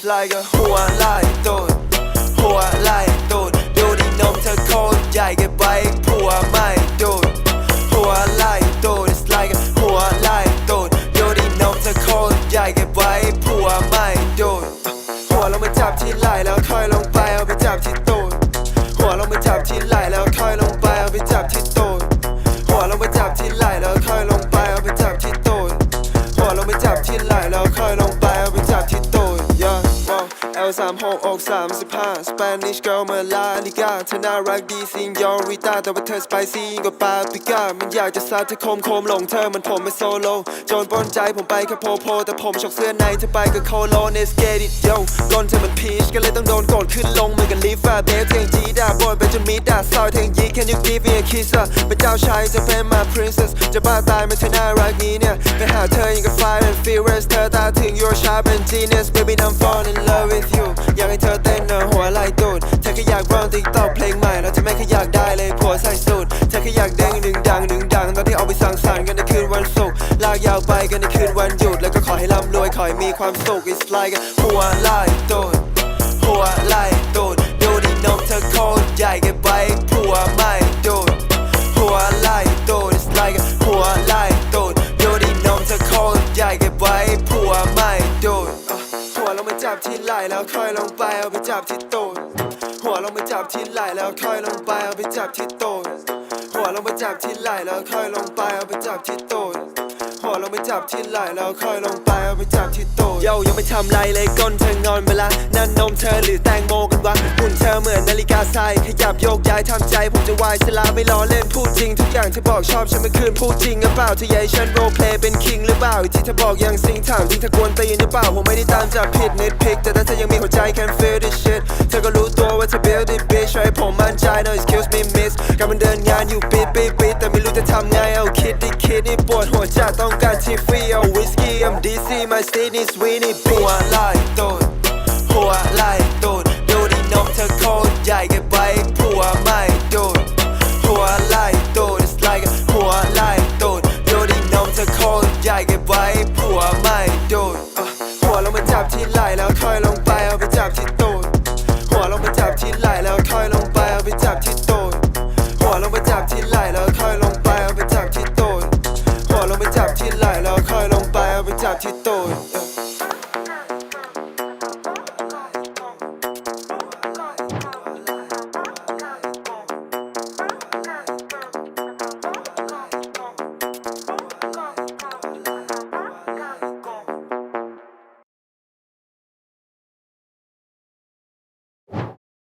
like a หัวไหล่ตูดหัวไหล่ตูดดูดินมเธอโคตรใหญ่เก็บไว้ผัวไม่ดูดหัวไหล่ตูด it's like a หัวไหล่ตูดดูดินมเธอโคตรใหญ่เก็บไว้ผัวไม่ดูดหัวลงมาจับที่ไหล่แล้วค่อยลง L สามหกอกสามสิบห้า Spanish girl เมื่อลาลิกาเธอน่ารักดีซิงยอริตาแต่ว่าเธอ spicy กว่าปาปิก้ามันอยากจะซัดเธอโคมโคมหลงเธอมันผมไม่โซโลโจนปล้นใจผมไปแค่โพโพ แต่ผมฉกเสื้อในเธอไปกับโคโลเนสเกดิตโยก้นเธอมันพีชก็เลยต้องโดนโกดขึ้นลงเหมือนกับลีฟ้าเบฟเทียงจีด่าบอยเป็น จนมีด่าซอยเทงยี Can you give me a kiss อะเป็นเจ้าชายจะเป็น my princess จะบ้าตายไม่เธอน่ารักนี้เนี่ยไปหาเธอยังกับ fire and furious เธอตาถึง you're sharp and genius baby I'm fall in love with you อยากให้เธอเต้นเนอหัวไหล่ตูดเธอแค่อยากร้องติ๊กต็อกเพลงใหม่แล้วเธอไม่แค่อยากได้เลยผัวใส่สูทเธอแค่อยากเด้งดึงดังดึงดังตอนที่ออกไปสังสรรค์กันในคืนวันศุกร์ลากยาวไปกันในคืนวันหยุดแล้วก็ขอให้ร่ำรวยขอให้มีความสุข it's like หัวไหล่ตูดหัวไหล่ตูดดูดินมเธอโคตรใหญ่เก็บไว้ผัวไม่ดูดหัวไหล่ตูด it's like หัวไหล่ตูดดูดินมเธอคตรใหญ่เก็บไว้ผัวไม่ดูดอะหัวลงมาจับที่ไหล่แล้วค่อยลงไปเอาไปจับที่โตหัวลงมาจับที่ไหล่แล้วค่อยลงไปเอาไปจับที่โตหัวลงมาจับที่ไหล่แล้วค่อยลงไปเอาไปจับที่โตหัวลงไปจับที่ไหล่แล้วค่อยลงไปเอาไปจับที่โต ทำไรเลยก้นเธองอนเวลานั่นนมเธอหรือแตงโมกันวะหุ่นเธอเหมือนนาฬิกาทรายขยับโยกย้ายทำใจผมจะวายสลาไม่ล้อเล่นพูดจริง ทุกอย่างเธอบอกชอบฉันไม่คืนพูดจริงหรือเปล่าเธอให้ฉันโรเพลเป็นคิงหรือเปล่าที่เธอบอกอยังสิงถามจริงเธอกวนตีนหรือเปล่าผมไม่ได้ตามจับผิดนิดพิกแต่ถ้าเธอยังมีหัวใจ can feel this shit เธอก็รู้ตัวว่าเธอ build it bitch ช่วยให้ผมมั่นใจ no excuse me miss กำลังเดินงานอยู่ปิดปิดปิดแต่ไม่รู้จะทำไงเอาคิดดิคิดนี่ปวดหัวจัดต้อง DC my state is winning หัวไหล่ตูดหัวไหล่ตูดดูดินมเธอโคตรใหญ่เก็บไว้ผัวไม่ดูดหัวไหล่ตูด it's like หัวไหล่ตูดดูดินมเธอโคตรใหญ่เก็บไว้ผัวไม่ดูดหัวลงมาจับที่ไหล่แล้วค่อยลงไปเอาไปจับที่